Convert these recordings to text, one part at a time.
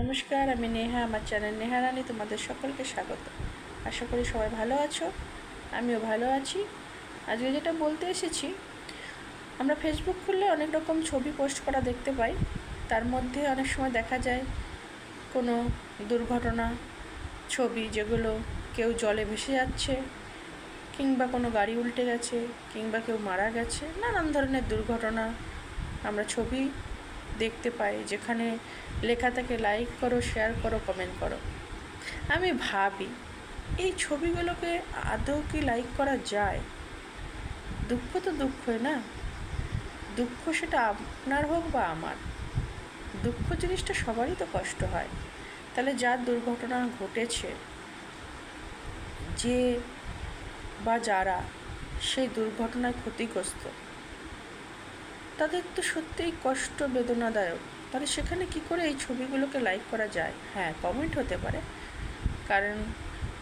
নমস্কার, আমি নেহা, আমার চ্যানেল নেহা রানী, তোমাদের সকলকে স্বাগত। আশা করি সবাই ভালো আছো, আমিও ভালো আছি। আজকে যেটা বলতে এসেছি, আমরা ফেসবুক খুললে অনেক রকম ছবি পোস্ট করা দেখতে পাই। তার মধ্যে অনেক সময় দেখা যায়, কোনো দুর্ঘটনা, ছবি যেগুলো কেউ জলে ভেসে যাচ্ছে, কিংবা কোনো গাড়ি উল্টে গেছে, কিংবা কেউ মারা গেছে, নানান ধরনের দুর্ঘটনা আমরা ছবি দেখতে পাই, যেখানে লেখা থাকে লাইক করো শেয়ার করো কমেন্ট করো। আমি ভাবি, এই ছবিগুলোকে আদৌ কি লাইক করা যায়? দুঃখ তো দুঃখই না। দুঃখ সেটা আপনার হোক বা আমার। দুঃখ জিনিসটা সবারই তো কষ্ট হয়। তাহলে যার দুর্ঘটনা ঘটেছে, যে বা যারা সেই দুর্ঘটনায় ক্ষতিগ্রস্ত তাদের তো সত্যিই কষ্ট বেদনাদায়ক। তাহলে সেখানে কি করে এই ছবিগুলোকে লাইক করা যায়? হ্যাঁ কমেন্ট হতে পারে। কারণ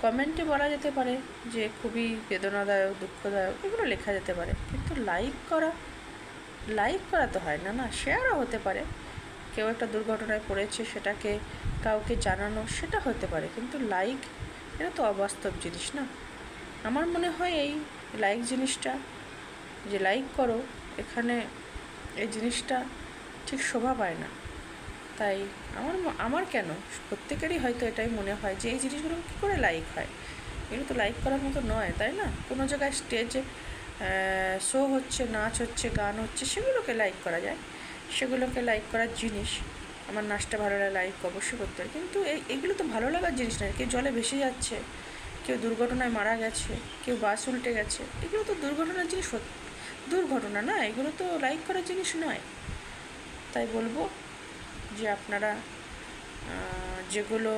কমেন্টে বলা যেতে পারে যে খুবই বেদনাদায়ক, দুঃখদায়ক, এগুলো লেখা যেতে পারে। কিন্তু লাইক করা লাইক করা তো হয় না না শেয়ারও হতে পারে। কেউ একটা দুর্ঘটনায় পড়েছে, সেটাকে কাউকে জানানো, সেটা হতে পারে। কিন্তু লাইক এটা তো অবাস্তব জিনিস না। আমার মনে হয় এই লাইক জিনিসটা, যে লাইক করো, এখানে এই জিনিসটা ঠিক শোভা পায় না। তাই আমার আমার কেন? প্রত্যেকেরই হয়তো এটাই মনে হয় যে এই জিনিসগুলো কী করে লাইক হয়? এগুলো তো লাইক করার মতো নয়, তাই না? কোনো জায়গায় স্টেজে শো হচ্ছে, নাচ হচ্ছে, গান হচ্ছে, সেগুলোকে লাইক করা যায়। সেগুলোকে লাইক করার জিনিস, আমার নাচটা ভালো লাগে লাইক অবশ্যই করতে হয়। কিন্তু এই, এগুলো তো ভালো লাগার জিনিস নয়। কেউ জলে ভেসে যাচ্ছে, কেউ দুর্ঘটনায় মারা গেছে, কেউ বাস উল্টে গেছে, এগুলো তো দুর্ঘটনার জিনিস দুর্ঘটনা না, এগুলো তো লাইক করার জিনিস নয়। তাই বলব যে আপনারা যেগুলো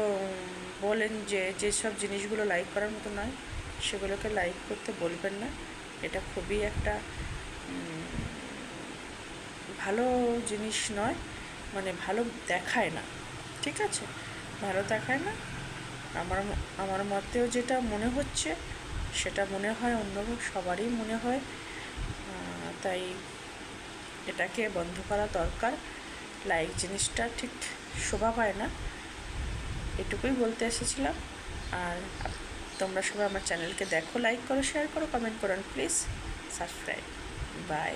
বলেন যে যেসব জিনিসগুলো লাইক করার মতো নয়, সেগুলোকে লাইক করতে বলবেন না। এটা খুবই একটা ভালো জিনিস নয় মানে ভালো দেখায় না। ঠিক আছে? ভালো দেখায় না। আমার আমার মতেও যেটা মনে হচ্ছে, সেটা মনে হয়, অন্য সবারই মনে হয়। তাই এটাকে বন্ধ করা দরকার। লাইক জিনিসটা ঠিক শোভা পায় না। এটুকুই বলতে এসেছিলাম। আর তোমরা সবাই আমার চ্যানেলকে দেখো লাইক করো শেয়ার করো কমেন্ট করো প্লিজ সাবস্ক্রাইব বাই